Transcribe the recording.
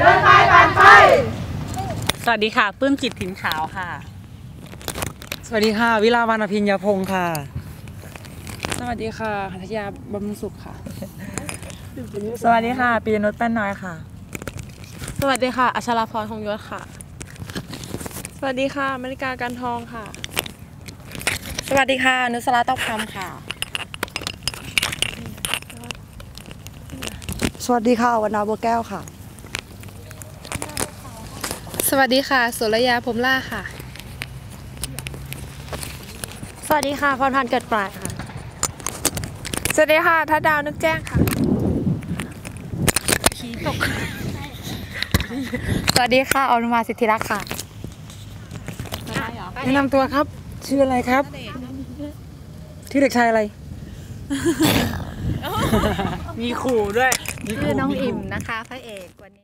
เดินไปปั่นไป สวัสดีค่ะปื้มจิตถิ่นขาวค่ะ สวัสดีค่ะ วิลาวานพินยาพงศ์ค่ะ สวัสดีค่ะหัตยาบำรุงสุขค่ะ สวัสดีค่ะ ปีนุชแป้นน้อยค่ะ สวัสดีค่ะ อัชราพรคงยศค่ะ สวัสดีค่ะมริกาการทองค่ะ สวัสดีค่ะ นุสราต้อกคำค่ะ สวัสดีค่ะวรรณาบัวแก้วค่ะ สวัสดีค่ะสุรยาพรหมล่าค่ะ สวัสดีค่ะพรพันธ์เกิดปราดค่ะ สวัสดีค่ะทัดดาวนึกแจ้งค่ะสวัสดีค่ะอนุมาสิทธิรักษ์ค่ะแนะนำตัวครับ ชื่ออะไรครับ ชื่อเด็กชายอะไร มีขู่ด้วยชื่อน้องอิ่มนะคะพระเอกวันนี้